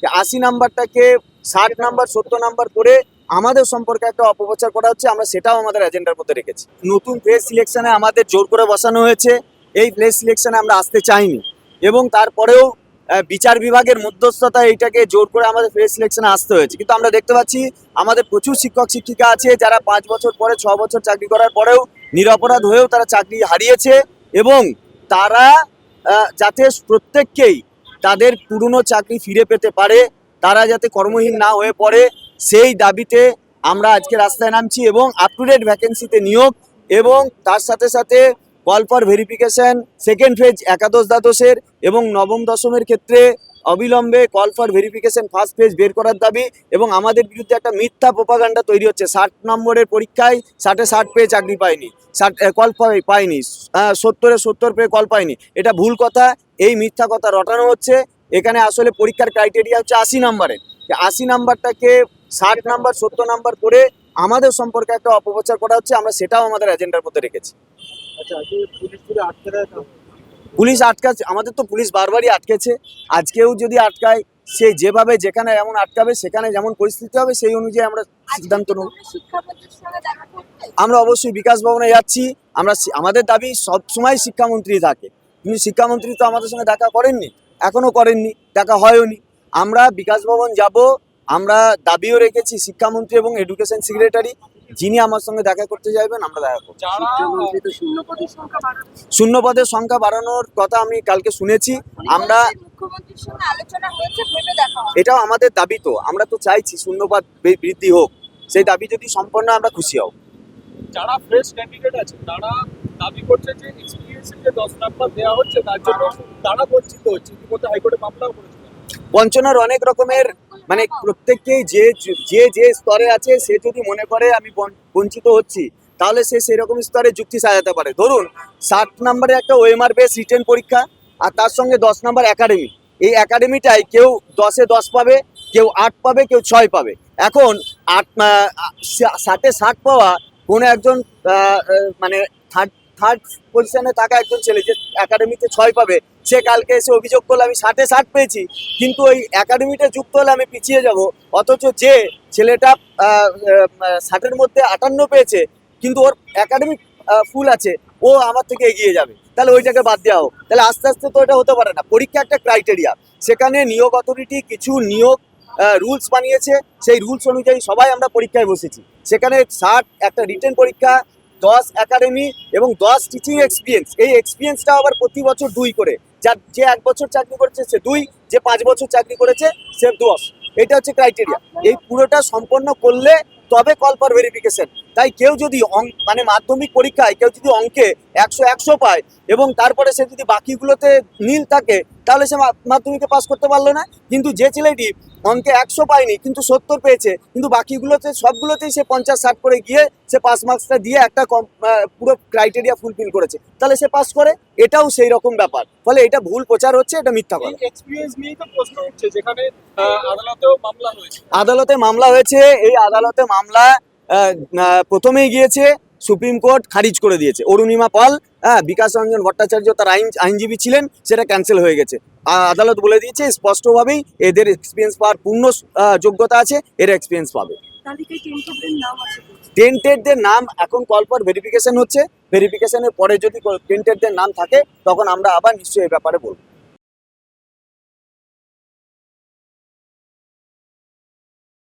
যে আশি নাম্বারটাকে ষাট নাম্বার, সত্তর নাম্বার করে আমাদের সম্পর্কে একটা অপপ্রচার করা হচ্ছে, আমরা সেটাও আমাদের এজেন্ডার মধ্যে রেখেছি। নতুন প্লেস সিলেকশনে আমাদের জোর করে বসানো হয়েছে, এই প্লেস সিলেকশনে আমরা আসতে চাইনি। এবং তারপরেও বিচার বিভাগের মধ্যস্থতা এইটাকে জোর করে আমাদের প্লেস সিলেকশনে আসতে হয়েছে। কিন্তু আমরা দেখতে পাচ্ছি, আমাদের প্রচুর শিক্ষক, শিক্ষিকা আছে, যারা পাঁচ বছর পরে, ছ বছর চাকরি করার পরেও নিরপরাধ হয়েও তারা চাকরি হারিয়েছে এবং তারা যাতে প্রত্যেককেই তাদের পুরনো চাকরি ফিরে পেতে পারে, তারা যাতে কর্মহীন না হয়ে পড়ে, সেই দাবিতে আমরা আজকে রাস্তায় নামছি এবং আপ টু ডেট ভ্যাকেন্সিতে নিয়োগ এবং তার সাথে সাথে call for verification second phase একাদশ দ্বাদশের এবং নবম দশমের ক্ষেত্রে অবিলম্বে call for verification first phase বের করার দাবি এবং আমাদের বিরুদ্ধে একটা মিথ্যা প্রোপাগান্ডা তৈরি হচ্ছে। ষাট নম্বরের পরীক্ষায় ষাটে ষাট পেয়ে চাকরি পায়নি। ষাট কল পায়নি। সত্তরে সত্তর পেয়ে কল পায়নি। এটা ভুল কথা। এই মিথ্যা কথা রটানো হচ্ছে। এখানে আসলে পরীক্ষার ক্রাইটেরিয়া হচ্ছে আশি নম্বরের আশি নাম্বারটাকে ষাট নাম্বার, সত্তর নাম্বার করে আমাদের সম্পর্কে একটা অপপ্রচার করা হচ্ছে। আমরা সেটাও আমাদের এজেন্ডার মধ্যে রেখেছি। আচ্ছা পুলিশ আটকে পুলিশ আটকাচ্ছে আমাদের তো পুলিশ বারবারই আটকেছে। আজকেও যদি আটকায় সে যেভাবে যেখানে যেমন আটকাবে সেখানে যেমন পরিস্থিতি হবে সেই অনুযায়ী আমরা সিদ্ধান্ত নেব। আমরা অবশ্যই বিকাশ ভবনে যাচ্ছি। আমরা আমাদের দাবি সব সময় শিক্ষামন্ত্রী থাকে। কিন্তু শিক্ষামন্ত্রী তো আমাদের সঙ্গে দেখা করেননি এখনও করেননি দেখা হয়ওনি। আমরা বিকাশ ভবন যাব আমরা দাবিও রেখেছি শিক্ষামন্ত্রী এবং এডুকেশন সেক্রেটারি যিনি আমার সঙ্গে দেখা করতে চাইবেন আমরা দেখা করব। যারা শূন্য পদের সংখ্যা বাড়ানোর কথা আমি কালকে শুনেছি। আমরা মুখ্যমন্ত্রীর সঙ্গে আলোচনা হয়েছে ভেবে দেখা হবে। এটাও আমাদের দাবি তো। আমরা তো চাইছি শূন্যপাত বৃ- বৃদ্ধি হোক। সেই দাবি যদি সম্পন্ন আমরা খুশি হব। যারা ফ্রেশ ক্যান্ডিডেট আছে তারা দাবি করছে যে এক্সপিরিয়েন্সের যে দশ নাম্বার দেওয়া হচ্ছে তার জন্য তারা বঞ্চিত হচ্ছে। ইতিমধ্যে হাইকোর্টে মামলাও করেছে। বঞ্চনার অনেক রকমের মানে প্রত্যেককেই যে যে যে স্তরে আছে সে যদি মনে করে আমি বঞ্চিত হচ্ছি তাহলে সে সেরকম স্তরে যুক্তি সাজাতে পারে। ধরুন ষাট নম্বরে একটা ওএমআর বেস রিটেন পরীক্ষা আর তার সঙ্গে দশ নম্বর একাডেমি। এই একাডেমিটাই কেউ দশে দশ পাবে কেউ আট পাবে কেউ ছয় পাবে। এখন আট ষাটে ষাট পাওয়া কোনো একজন মানে থার্ড থার্ড পজিশনে থাকা একজন ছেলে যে একাডেমিতে ছয় পাবে, সে কালকে এসে অভিযোগ করল, আমি ষাটে ষাট পেয়েছি, কিন্তু ওই একাডেমিটা যুক্ত হলে আমি পিছিয়ে যাব। অথচ যে ছেলেটা ষাটের মধ্যে আটান্ন পেয়েছে, কিন্তু ওর একাডেমিক ফুল আছে, ও আমার থেকে এগিয়ে যাবে। তাহলে ওইটাকে বাদ দেওয়া হোক। তাহলে আস্তে আস্তে তো এটা হতে পারে না। পরীক্ষা একটা ক্রাইটেরিয়া সেখানে নিয়োগ অথরিটি কিছু নিয়োগ রুলস বানিয়েছে। সেই রুলস অনুযায়ী সবাই আমরা পরীক্ষায় বসেছি। সেখানে ষাট একটা রিটেন পরীক্ষা দশ একাডেমি এবং দশ টিচিং এক্সপিরিয়েন্স এই এক্সপিরিয়েন্সটা আবার প্রতি বছর দুই করে। যার যে এক বছর চাকরি করেছে, সে দুই, যে পাঁচ বছর চাকরি করেছে, সে দশ। এটা হচ্ছে ক্রাইটেরিয়া এই পুরোটা সম্পন্ন করলে তবে কল ফর ভেরিফিকেশন তাই কেউ যদি মানে মাধ্যমিক পরীক্ষায় কেউ যদি অঙ্কে একশো একশো পায় এবং তারপরে সে যদি বাকিগুলোতে নীল থাকে তাহলে সে মাধ্যমিকে পাস করতে পারল না। কিন্তু যে ছেলেটি অঙ্কে একশো পায়নি কিন্তু সত্তর পেয়েছে কিন্তু বাকিগুলোতে সবগুলোতেই সে পঞ্চাশ ষাট করে গিয়ে সে পাস মার্কসটা দিয়ে একটা কম পুরো ক্রাইটেরিয়া ফুলফিল করেছে। তাহলে সে পাস করে এটাও সেই রকম ব্যাপার। ফলে এটা ভুল প্রচার হচ্ছে এটা মিথ্যা কথা। আদালতে মামলা হয়েছে এই আদালতে মামলা প্রথমেই গিয়েছে সুপ্রিম কোর্ট খারিজ করে দিয়েছে। অরুণিমা পাল হ্যাঁ বিকাশ রঞ্জন ভট্টাচার্য তার আইন আইনজীবী ছিলেন সেটা ক্যান্সেল হয়ে গেছে। আদালত বলে দিয়েছে স্পষ্টভাবেই এদের এক্সপিরিয়েন্স পাওয়ার পূর্ণ যোগ্যতা আছে এর এক্সপিরিয়েন্স পাবে। টেন্টেডদের নাম এখন কল ফর ভেরিফিকেশন হচ্ছে। ভেরিফিকেশনের পরে যদি টেন্টেডদের নাম থাকে তখন আমরা আবার নিশ্চয়ই এই ব্যাপারে বলব।